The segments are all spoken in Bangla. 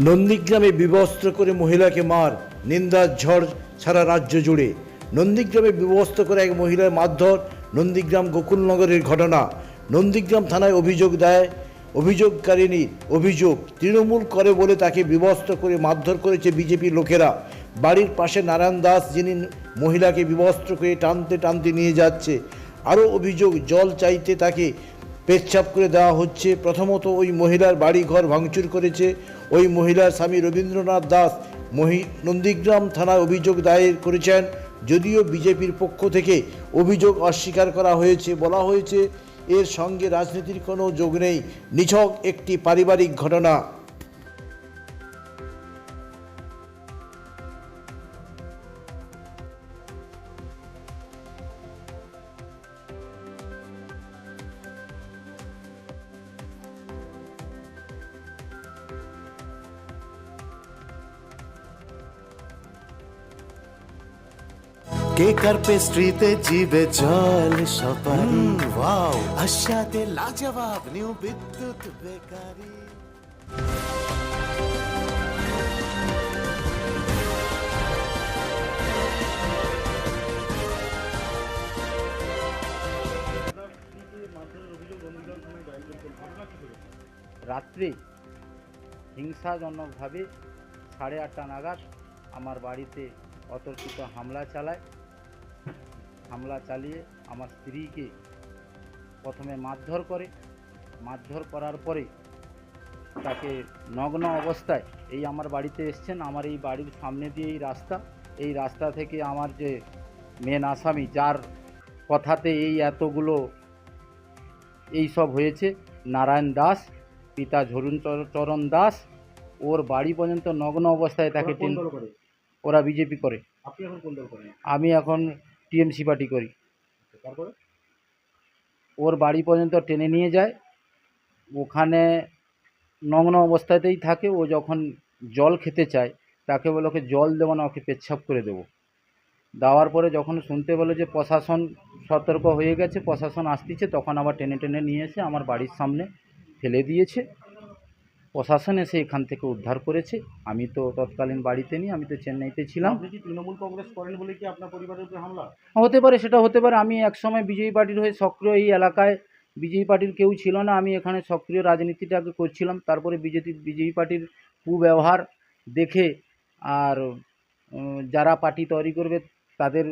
নন্দীগ্রামে বিবস্ত্র করে মহিলাকে মার নিন্দার ঝড় সারা রাজ্য জুড়ে। নন্দীগ্রামে বিবস্ত্র করে এক মহিলার মারধর নন্দীগ্রাম গোকুলনগরের ঘটনা। নন্দীগ্রাম থানায় অভিযোগ দেয় অভিযোগকারিনীর অভিযোগ তৃণমূল করে বলে তাকে বিবস্ত্র করে মারধর করেছে বিজেপি লোকেরা। বাড়ির পাশে নারায়ণ দাস, যিনি মহিলাকে বিবস্ত্র করে টানতে টানতে নিয়ে যাচ্ছে। আরও অভিযোগ, জল চাইতে তাকে পেচ্ছাপ করে দেওয়া হচ্ছে। প্রথমত ওই মহিলার বাড়ি ঘর ভাঙচুর করেছে। ওই মহিলার স্বামী রবীন্দ্রনাথ দাস মহি নন্দীগ্রাম থানায় অভিযোগ দায়ের করেছেন। যদিও বিজেপির পক্ষ থেকে অভিযোগ অস্বীকার করা হয়েছে বলা হয়েছে, এর সঙ্গে রাজনীতির কোনো যোগ নেই। নিছক একটি পারিবারিক ঘটনা। কেকার পেস্ট্রিতে জিবে জল সপারি ওয়াও আশাতে লাজবাব নিউ বিদ্যুৎ বেকারি। রাত্রে হিংসাজনকভাবে সাড়ে আটটা নাগাদ আমার বাড়িতে অতর্কিত হামলা চালায়। হামলা চালিয়ে আমার স্ত্রীকে প্রথমে মারধর করে। মারধর করার পরে তাকে নগ্ন অবস্থায় এই আমার বাড়িতে এসছেন। আমার এই বাড়ির সামনে দিয়ে এই রাস্তা। এই রাস্তা থেকে আমার যে মেন আসামি যার কথাতে এই এতগুলো এই সব হয়েছে নারায়ণ দাস পিতা ঝরুণ চর- চরণ দাস ওর বাড়ি পর্যন্ত নগ্ন অবস্থায় তাকে ওরা বিজেপি করে। আমি এখন টিএমসি পার্টি করি। তারপরে? ওর বাড়ি পর্যন্ত টেনে নিয়ে যায়। ওখানে নগ্ন অবস্থাতেই থাকে। ও যখন জল খেতে চায় তাকে বলে ওকে জল দেবো না ওকে পেচ্ছাপ করে দেবো। দেওয়ার পরে যখন শুনতে বলে যে প্রশাসন সতর্ক হয়ে গেছে প্রশাসন আসতেছে তখন আবার টেনে টেনে নিয়ে এসে আমার বাড়ির সামনে ফেলে দিয়েছে। প্রশাসন এসে এখান থেকে উদ্ধার করেছে। আমি তো তৎকালীন বাড়িতে নেই আমি তো চেন্নাইতে ছিলাম। আপনি কি তৃণমূল কংগ্রেস করেন বলে কি আপনার পরিবারের উপরে হামলা? হতে পারে সেটা হতে পারে। আমি একসময় বিজেপি পার্টির হয়ে সক্রিয় এই এলাকায় বিজেপি পার্টির কেউ ছিল না। আমি এখানে সক্রিয় রাজনীতিটাকে করছিলাম। তারপরে বিজেপি বিজেপি পার্টির কুব্যবহার দেখে আর যারা পার্টি তৈরি করবে তাদের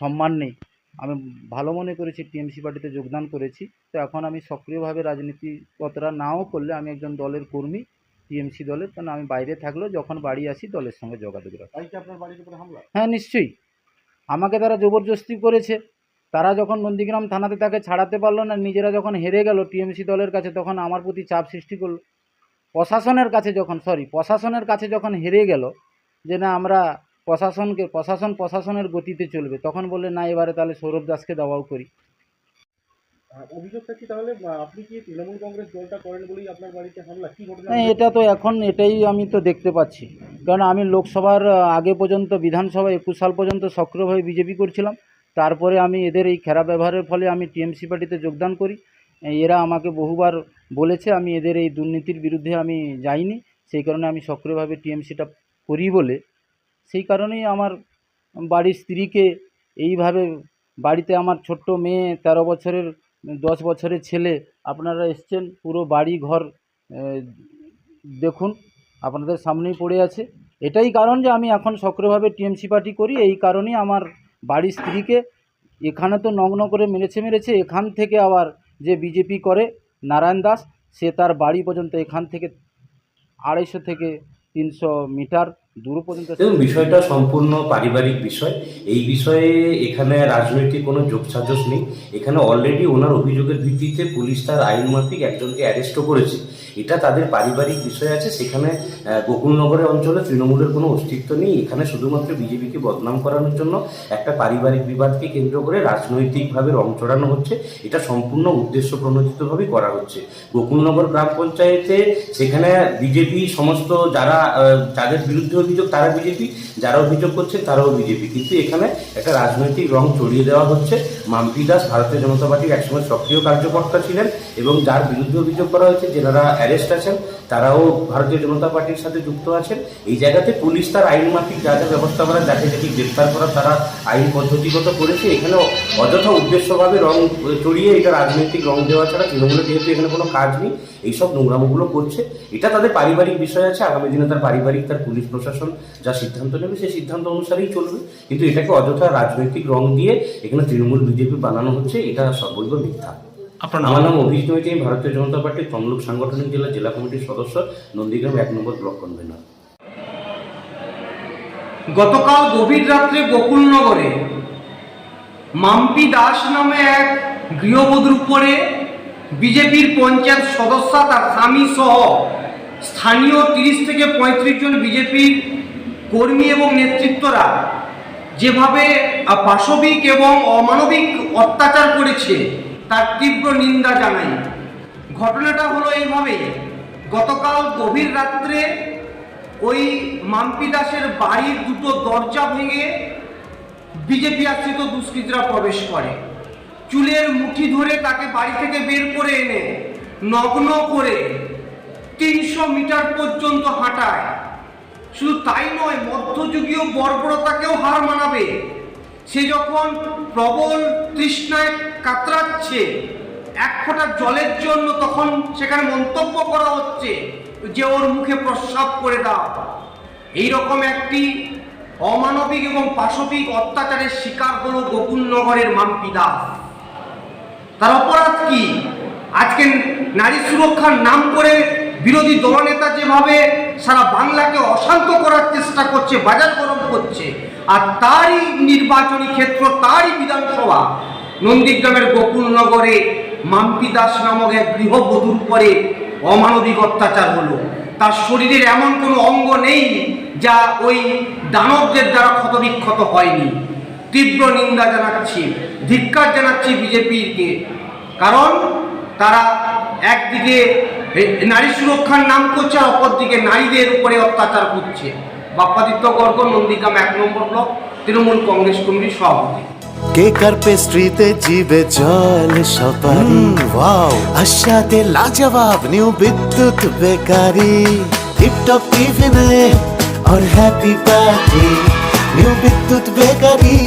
সম্মান নেই। আমি ভালো মনে করেছি টিএমসি পার্টিতে যোগদান করেছি। তো এখন আমি সক্রিয়ভাবে রাজনীতি কতটা নাও করলে আমি একজন দলের কর্মী টিএমসি দলের কারণ আমি বাইরে থাকলেও যখন বাড়ি আসি দলের সঙ্গে যোগাযোগ রাখি। তাই আপনার বাড়ির উপরে হামলা? হ্যাঁ নিশ্চয়ই। আমাকে তারা জবরদস্তি করেছে। তারা যখন নন্দীগ্রাম থানাতে তাকে ছাড়াতে পারল না নিজেরা যখন হেরে গেল টিএমসি দলের কাছে তখন আমার প্রতি চাপ সৃষ্টি করল। প্রশাসনের কাছে যখন সরি প্রশাসনের কাছে যখন হেরে গেল যে না আমরা প্রশাসনকে প্রশাসন প্রশাসনের গতিতে চলবে। তখন বললে না এবারে তাহলে সৌরভ দাসকে দাওয়াও করি। হ্যাঁ এটা তো এখন এটাই আমি তো দেখতে পাচ্ছি। কারণ আমি লোকসভার আগে পর্যন্ত বিধানসভা একুশ সাল পর্যন্ত সক্রিয়ভাবে বিজেপি করছিলাম। তারপরে আমি এদের এই খারাপ ব্যবহারের ফলে আমি টিএমসি পার্টিতে যোগদান করি। এরা আমাকে বহুবার বলেছে আমি এদের এই দুর্নীতির বিরুদ্ধে আমি যাইনি। সেই কারণে আমি সক্রিয়ভাবে টিএমসিটা করি বলে সেই কারণেই আমার বাড়ির স্ত্রীকে এইভাবে বাড়িতে আমার ছোট্ট মেয়ে, তেরো বছরের, দশ বছরের ছেলে, আপনারা এসছেন পুরো বাড়ি ঘর দেখুন, আপনাদের সামনেই পড়ে আছে। এটাই কারণ যে আমি এখন সক্রিয়ভাবে টিএমসি পার্টি করি, এই কারণেই আমার বাড়ির স্ত্রীকে এখানে তো নগ্ন করে মেরেছে মেরেছে, এখান থেকে আবার যে বিজেপি করে নারায়ণ দাস, সে তার বাড়ি পর্যন্ত এখান থেকে আড়াইশো থেকে তিনশো মিটার দূর পর্যন্ত বিষয়টা সম্পূর্ণ পারিবারিক বিষয়। এই বিষয়ে এখানে রাজনৈতিক কোনো যোগসাজস নেই। এখানে অলরেডি ওনার অভিযোগের ভিত্তিতে পুলিশ তার আইন মাফিক একজনকে অ্যারেস্টও করেছে। এটা তাদের পারিবারিক বিষয় আছে। সেখানে গোকুলনগরের অঞ্চলে তৃণমূলের কোনো অস্তিত্ব নেই। এখানে শুধুমাত্র বিজেপিকে বদনাম করানোর জন্য একটা পারিবারিক বিবাদকে কেন্দ্র করে রাজনৈতিকভাবে রং চড়ানো হচ্ছে। এটা সম্পূর্ণ উদ্দেশ্য প্রণোদিতভাবে করা হচ্ছে। গোকুলনগর গ্রাম পঞ্চায়েতে সেখানে বিজেপি সমস্ত যারা যাদের বিরুদ্ধে অভিযোগ তারা বিজেপি যারা অভিযোগ করছে তারাও বিজেপি। কিন্তু এখানে একটা রাজনৈতিক রং চড়িয়ে দেওয়া হচ্ছে। মাম্পি দাস ভারতীয় জনতা পার্টির একসময় সক্রিয় কার্যকর্তা ছিলেন এবং যার বিরুদ্ধে অভিযোগ করা হয়েছে, যেনারা অ্যারেস্ট আছেন, তারাও ভারতীয় জনতা পার্টির সাথে যুক্ত আছেন। এই জায়গাতে পুলিশ তার আইন মাফিক যা যা ব্যবস্থা করা যাকে যাকে গ্রেফতার করা তারা আইন পদ্ধতিগত করেছে, এখানে অযথা উদ্দেশ্যভাবে রং চড়িয়ে এটা রাজনৈতিক রং দেওয়া ছাড়া তৃণমূলের যেহেতু এখানে কোনো কাজ নেই, এইসব নোংরামগুলো করছে। এটা তাদের পারিবারিক বিষয় আছে, আগামী দিনে তার পারিবারিক, তার পুলিশ প্রশাসন যা সিদ্ধান্ত নেবে সেই সিদ্ধান্ত অনুসারেই চলবে। কিন্তু এটাকে অযথা রাজনৈতিক রং দিয়ে এখানে তৃণমূল বিজেপি বানানো হচ্ছে এটা সর্বৈব মিথ্যা। আপনার আমার নাম অভিজিৎ মৈত্রী আমি ভারতীয় জনতা পার্টির তমলুক সাংগঠনিক জেলা জেলা কমিটির সদস্য নন্দীগ্রাম এক নম্বর ব্লক কনভেনর। গতকাল গভীর রাত্রে গোকুলনগরে মাম্পি দাস নামে এক গৃহবধূর উপরে বিজেপির পঞ্চায়েত সদস্য তার স্বামী সহ স্থানীয় তিরিশ থেকে পঁয়ত্রিশ জন বিজেপির কর্মী এবং নেতৃত্বরা যেভাবে পাশবিক এবং অমানবিক অত্যাচার করেছে, তার তীব্র নিন্দা জানাই। ঘটনাটা হলো এইভাবে, গতকাল গভীর রাত্রে ওই মাম্পি দাসের বাড়ির দুটো দরজা ভেঙে বিজেপি আশ্রিত দুষ্কৃতীরা প্রবেশ করে। চুলের মুঠি ধরে তাকে বাড়ি থেকে বের করে এনে নগ্ন করে তিনশো মিটার পর্যন্ত হাঁটায়। শুধু তাই নয়, মধ্যযুগীয় বর্বরতাকেও হার মানাবে। সে যখন প্রবল তৃষ্ণায় কাতরাচ্ছে, এক ফোঁটা জলের জন্য তখন সেখানে মন্তব্য করা হচ্ছে, যে ওর মুখে প্রস্রাব করে দাও। এইরকম একটি অমানবিক এবং পাশবিক অত্যাচারের শিকার হলো গোকুলনগরের মাম্পি দাস তার অপরাধ কি? আজকে নারী সুরক্ষার নাম করে বিরোধী দলনেতা যেভাবে সারা বাংলাকে অশান্ত করার চেষ্টা করছে, বাজার গরম করছে, আর তারই নির্বাচনী ক্ষেত্র, তারই বিধানসভা, নন্দীগ্রামের গোকুলনগরে মাম্পি দাস নামক এক গৃহবধূর পরে অমানবিক অত্যাচার হলো। তার শরীরের এমন কোনো অঙ্গ নেই যা ওই দানবদের দ্বারা ক্ষতবিক্ষত হয়নি। তীব্র নিন্দা জানাচ্ছি, ধিক্কার জানাচ্ছি বিজেপিকে, কারণ তারা একদিকে নারী সুরক্ষার নাম করছে আর অপরদিকে নারীদের উপরে অত্যাচার করছে বাপ্পাদিত্য গর্গ নন্দীগ্রাম এক নম্বর ব্লক তৃণমূল কংগ্রেস কমিটির সভাপতি কেকার পেস্ট্রিতে জিবে জল সপারি ওয়াও আশাতে লাজবাব নিউ বিদ্যুৎ বেকারি টিপটপ টিফিনে और happy party new Bidyut bakery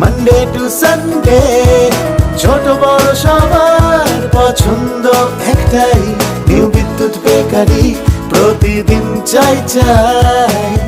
Monday to Sunday ছোট বড় সবার পছন্দ একটাই নিউ বিদ্যুৎ বেকারি প্রতিদিন চাই চাই।